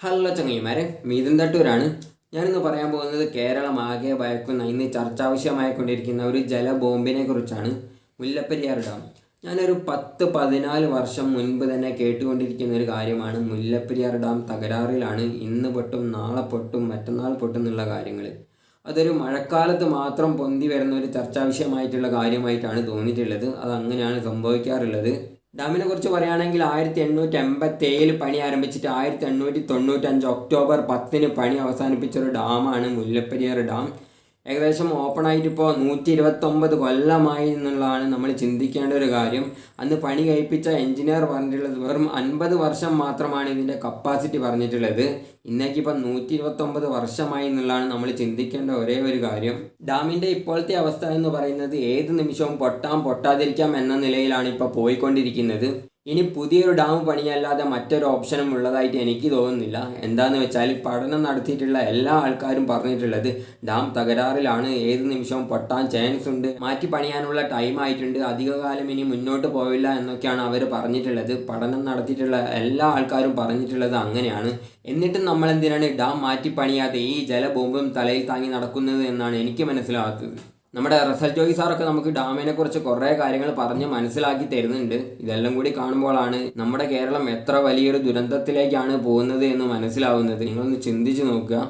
Hello ചങ്ങയിമാരെ മീതൻ തട്ടൂരാണ്. ഞാനിന്ന് പറയാൻ പോകുന്നത് കേരളം ആകെ ഭയക്കുന്ന ഇന്ന് ചർച്ചാവിഷയമായിക്കൊണ്ടിരിക്കുന്ന ഒരു ജലബോംബിനെ കുറിച്ചാണ് മുല്ലപ്പെരിയാർ ഡാം. ഞാനൊരു പത്ത് പതിനാല് വർഷം മുൻപ് തന്നെ കേട്ടുകൊണ്ടിരിക്കുന്ന ഒരു കാര്യമാണ് മുല്ലപ്പെരിയാർ ഡാം തകരാറിലാണ്. ഇന്ന് പൊട്ടും നാളെ പൊട്ടും മറ്റന്നാൾ പൊട്ടും എന്നുള്ള കാര്യങ്ങൾ അതൊരു മഴക്കാലത്ത് മാത്രം പൊന്തി വരുന്ന ഒരു ചർച്ചാവിഷയമായിട്ടുള്ള കാര്യമായിട്ടാണ് തോന്നിയിട്ടുള്ളത്. അത് അങ്ങനെയാണ് സംഭവിക്കാറുള്ളത്. ഡാമിനെ കുറിച്ച് പറയുകയാണെങ്കിൽ ആയിരത്തി എണ്ണൂറ്റി എൺപത്തി ഏഴിൽ പണി ആരംഭിച്ചിട്ട് ആയിരത്തി എണ്ണൂറ്റി തൊണ്ണൂറ്റഞ്ച് ഒക്ടോബർ പത്തിന് പണി അവസാനിപ്പിച്ച ഒരു ഡാമാണ് മുല്ലപ്പെരിയാർ ഡാം. ഏകദേശം ഓപ്പൺ ആയിട്ട് ഇപ്പോൾ നൂറ്റി ഇരുപത്തൊമ്പത് കൊല്ലമായി എന്നുള്ളതാണ് നമ്മൾ ചിന്തിക്കേണ്ട ഒരു കാര്യം. അന്ന് പണി കഴിപ്പിച്ച എഞ്ചിനീയർ പറഞ്ഞിട്ടുള്ളത് വെറും അൻപത് വർഷം മാത്രമാണ് ഇതിന്റെ കപ്പാസിറ്റി പറഞ്ഞിട്ടുള്ളത്. ഇന്നേക്ക് ഇപ്പം നൂറ്റി ഇരുപത്തൊമ്പത് വർഷമായി എന്നുള്ളതാണ് നമ്മൾ ചിന്തിക്കേണ്ട ഒരേ ഒരു കാര്യം. ഡാമിന്റെ ഇപ്പോഴത്തെ അവസ്ഥ എന്ന് പറയുന്നത് ഏത് നിമിഷവും പൊട്ടാം പൊട്ടാതിരിക്കാം എന്ന നിലയിലാണ് ഇപ്പോൾ പോയിക്കൊണ്ടിരിക്കുന്നത്. ഇനി പുതിയൊരു ഡാം പണിയല്ലാതെ മറ്റൊരു ഓപ്ഷനും ഉള്ളതായിട്ട് എനിക്ക് തോന്നുന്നില്ല. എന്താണെന്ന് വെച്ചാൽ പഠനം നടത്തിയിട്ടുള്ള എല്ലാ ആൾക്കാരും പറഞ്ഞിട്ടുള്ളത് ഡാം തകരാറിലാണ്. ഏത് നിമിഷവും പൊട്ടാൻ ചാൻസ് ഉണ്ട്. മാറ്റി പണിയാനുള്ള ടൈം ആയിട്ടുണ്ട്. അധികകാലം ഇനി മുന്നോട്ട് പോവില്ല എന്നൊക്കെയാണ് അവർ പറഞ്ഞിട്ടുള്ളത്. പഠനം നടത്തിയിട്ടുള്ള എല്ലാ ആൾക്കാരും പറഞ്ഞിട്ടുള്ളത് അങ്ങനെയാണ്. എന്നിട്ടും നമ്മൾ എന്തിനാണ് ഡാം മാറ്റി പണിയാതെ ഈ ജലബോംബും തലയിൽ താങ്ങി നടക്കുന്നത് എന്നാണ് എനിക്ക് മനസ്സിലാകാത്തത് നമ്മുടെ റസൽ ജോയി സാറൊക്കെ നമുക്ക് ഡാമിനെ കുറിച്ച് കുറേ കാര്യങ്ങൾ പറഞ്ഞ് മനസ്സിലാക്കി തരുന്നുണ്ട്. ഇതെല്ലാം കൂടി കാണുമ്പോഴാണ് നമ്മുടെ കേരളം എത്ര വലിയൊരു ദുരന്തത്തിലേക്കാണ് പോകുന്നത് എന്ന് മനസ്സിലാവുന്നത്. നിങ്ങളൊന്ന് ചിന്തിച്ച് നോക്കുക.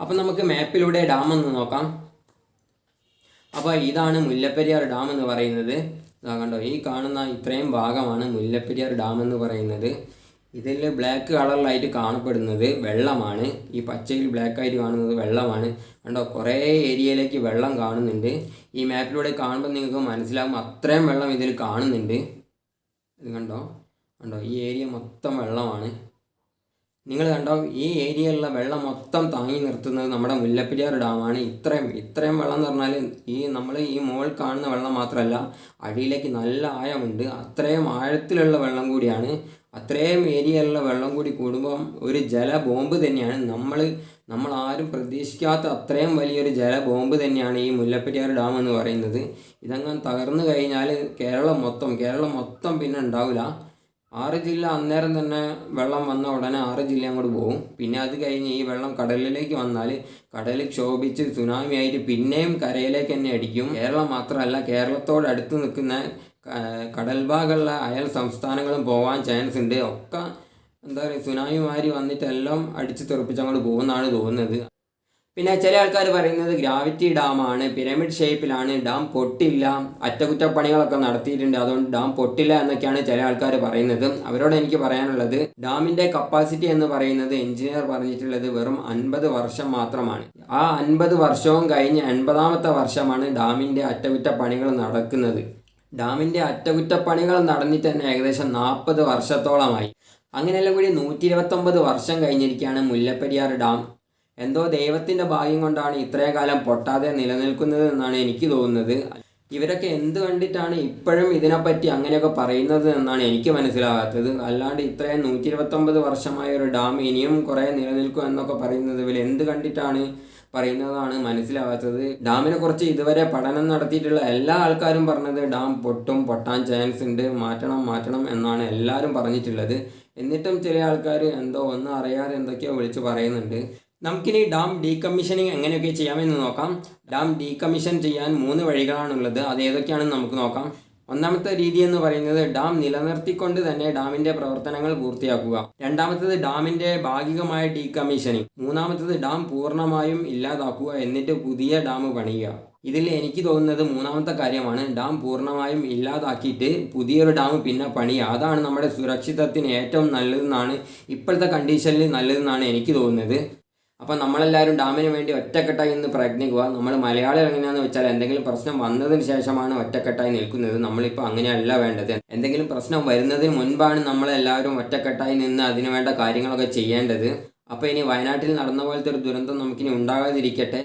അപ്പം നമുക്ക് മാപ്പിലൂടെ ഡാം ഒന്ന് നോക്കാം. അപ്പോൾ ഇതാണ് മുല്ലപ്പെരിയാർ ഡാം എന്ന് പറയുന്നത്. കണ്ടോ ഈ കാണുന്ന ഇത്രയും ഭാഗമാണ് മുല്ലപ്പെരിയാർ ഡാം എന്ന് പറയുന്നത്. ഇതിൽ ബ്ലാക്ക് കളറിലായിട്ട് കാണപ്പെടുന്നത് വെള്ളമാണ്. ഈ പച്ചയിൽ ബ്ലാക്ക് ആയിട്ട് കാണുന്നത് വെള്ളമാണ്. കണ്ടോ? കുറേ ഏരിയയിലേക്ക് വെള്ളം കാണുന്നുണ്ട്. ഈ മാപ്പിലൂടെ കാണുമ്പോൾ നിങ്ങൾക്ക് മനസ്സിലാകും അത്രയും വെള്ളം ഇതിൽ കാണുന്നുണ്ട്. ഇത് കണ്ടോ? കണ്ടോ? ഈ ഏരിയ മൊത്തം വെള്ളമാണ്. നിങ്ങൾ കണ്ടോ ഈ ഏരിയയിലുള്ള വെള്ളം മൊത്തം താങ്ങി നിർത്തുന്നത് നമ്മുടെ മുല്ലപ്പെരിയാർ ഡാമാണ്. ഇത്രയും ഇത്രയും വെള്ളം എന്ന് പറഞ്ഞാൽ ഈ നമ്മൾ ഈ മോൾ കാണുന്ന വെള്ളം മാത്രമല്ല അടിയിലേക്ക് നല്ല ആയമുണ്ട് അത്രയും ആഴത്തിലുള്ള വെള്ളം കൂടിയാണ്. അത്രയും ഏരിയയിലുള്ള വെള്ളം കൂടി കൂടുമ്പം ഒരു ജല ബോംബ് തന്നെയാണ്. നമ്മൾ നമ്മൾ ആരും പ്രതീക്ഷിക്കാത്ത അത്രയും വലിയൊരു ജല ബോംബ് തന്നെയാണ് ഈ മുല്ലപ്പെരിയാർ ഡാം എന്ന് പറയുന്നത്. ഇതങ്ങനെ തകർന്നു കഴിഞ്ഞാൽ കേരളം മൊത്തം കേരളം മൊത്തം പിന്നെ ഉണ്ടാവില്ല ആറ് ജില്ല അന്നേരം തന്നെ വെള്ളം വന്ന ഉടനെ ആറ് ജില്ല അങ്ങോട്ട് പോകും. പിന്നെ അത് കഴിഞ്ഞ് ഈ വെള്ളം കടലിലേക്ക് വന്നാൽ കടൽ ക്ഷോഭിച്ച് സുനാമി ആയിട്ട് പിന്നെയും കരയിലേക്ക് തന്നെ അടിക്കും. കേരളം മാത്രമല്ല കേരളത്തോട് അടുത്ത് നിൽക്കുന്ന കടൽഭാഗമുള്ള അയൽ സംസ്ഥാനങ്ങളും പോകാൻ ചാൻസ് ഉണ്ട്. ഒക്കെ എന്താ പറയുക സുനാമി മാരി വന്നിട്ട് എല്ലാം അടിച്ച് തെറിപ്പിച്ച് അങ്ങോട്ട് പോകുന്നതാണ് തോന്നുന്നത്. പിന്നെ ചില ആൾക്കാർ പറയുന്നത് ഗ്രാവിറ്റി ഡാമാണ് പിരമിഡ് ഷേപ്പിലാണ് ഡാം പൊട്ടില്ല അറ്റകുറ്റപ്പണികളൊക്കെ നടത്തിയിട്ടുണ്ട് അതുകൊണ്ട് ഡാം പൊട്ടില്ല എന്നൊക്കെയാണ് ചില ആൾക്കാർ പറയുന്നത്. അവരോട് എനിക്ക് പറയാനുള്ളത് ഡാമിന്റെ കപ്പാസിറ്റി എന്ന് പറയുന്നത് എഞ്ചിനീയർ പറഞ്ഞിട്ടുള്ളത് വെറും അൻപത് വർഷം മാത്രമാണ്. ആ അൻപത് വർഷവും കഴിഞ്ഞ് എൺപതാമത്തെ വർഷമാണ് ഡാമിന്റെ അറ്റകുറ്റപ്പണികൾ നടക്കുന്നത്. ഡാമിന്റെ അറ്റകുറ്റപ്പണികൾ നടന്നിട്ട് തന്നെ ഏകദേശം നാൽപ്പത് വർഷത്തോളമായി. അങ്ങനെയെല്ലാം കൂടി നൂറ്റി ഇരുപത്തൊമ്പത് വർഷം കഴിഞ്ഞിരിക്കുകയാണ് മുല്ലപ്പെരിയാർ ഡാം എന്തോ ദൈവത്തിന്റെ ഭാഗ്യം കൊണ്ടാണ് ഇത്രയും കാലം പൊട്ടാതെ നിലനിൽക്കുന്നത് എന്നാണ് എനിക്ക് തോന്നുന്നത്. ഇവരൊക്കെ എന്ത് കണ്ടിട്ടാണ് ഇപ്പോഴും ഇതിനെപ്പറ്റി അങ്ങനെയൊക്കെ പറയുന്നത് എന്നാണ് എനിക്ക് മനസ്സിലാകാത്തത്. അല്ലാണ്ട് ഇത്രയും നൂറ്റി ഇരുപത്തൊമ്പത് വർഷമായ ഒരു ഡാം ഇനിയും കുറേ നിലനിൽക്കും എന്നൊക്കെ പറയുന്നത് ഇവർ എന്ത് കണ്ടിട്ടാണ് പറയുന്നതാണ് മനസ്സിലാവാത്തത് ഡാമിനെ കുറിച്ച് ഇതുവരെ പഠനം നടത്തിയിട്ടുള്ള എല്ലാ ആൾക്കാരും പറഞ്ഞത് ഡാം പൊട്ടും പൊട്ടാൻ ചാൻസ് ഉണ്ട് മാറ്റണം മാറ്റണം എന്നാണ് എല്ലാവരും പറഞ്ഞിട്ടുള്ളത്. എന്നിട്ടും ചില ആൾക്കാർ എന്തോ ഒന്നും അറിയാതെ എന്തൊക്കെയോ വിളിച്ച് പറയുന്നുണ്ട്. നമുക്കിനി ഡാം ഡീകമ്മീഷനിങ് എങ്ങനെയൊക്കെ ചെയ്യാമെന്ന് നോക്കാം. ഡാം ഡീകമ്മീഷൻ ചെയ്യാൻ മൂന്ന് വഴികളാണുള്ളത്. അത് ഏതൊക്കെയാണെന്ന് നമുക്ക് നോക്കാം. ഒന്നാമത്തെ രീതി എന്ന് പറയുന്നത് ഡാം നിലനിർത്തിക്കൊണ്ട് തന്നെ ഡാമിന്റെ പ്രവർത്തനങ്ങൾ പൂർത്തിയാക്കുക. രണ്ടാമത്തത് ഡാമിന്റെ ഭാഗികമായ ഡീകമ്മീഷനിങ് മൂന്നാമത്തത് ഡാം പൂർണമായും ഇല്ലാതാക്കുക എന്നിട്ട് പുതിയ ഡാം പണിയുക. ഇതിൽ എനിക്ക് തോന്നുന്നത് മൂന്നാമത്തെ കാര്യമാണ്. ഡാം പൂർണമായും ഇല്ലാതാക്കിയിട്ട് പുതിയൊരു ഡാം പിന്നെ പണിയുക. അതാണ് നമ്മുടെ സുരക്ഷിതത്തിന് ഏറ്റവും നല്ലതെന്നാണ് ഇപ്പോഴത്തെ കണ്ടീഷനിൽ നല്ലതെന്നാണ് എനിക്ക് തോന്നുന്നത്. അപ്പോൾ നമ്മളെല്ലാവരും ഡാമിന് വേണ്ടി ഒറ്റക്കെട്ടായി നിന്ന് പ്രയത്നിക്കുക. നമ്മൾ മലയാളികൾ എങ്ങനെയാണെന്ന് വെച്ചാൽ എന്തെങ്കിലും പ്രശ്നം വന്നതിന് ശേഷമാണ് ഒറ്റക്കെട്ടായി നിൽക്കുന്നത്. നമ്മളിപ്പോൾ അങ്ങനെയല്ല വേണ്ടത്. എന്തെങ്കിലും പ്രശ്നം വരുന്നതിന് മുൻപാണ് നമ്മളെല്ലാവരും ഒറ്റക്കെട്ടായി നിന്ന് അതിനു വേണ്ട കാര്യങ്ങളൊക്കെ ചെയ്യേണ്ടത്. അപ്പോൾ ഇനി വയനാട്ടിൽ നടന്ന പോലത്തെ ഒരു ദുരന്തം നമുക്കിനി ഉണ്ടാകാതിരിക്കട്ടെ.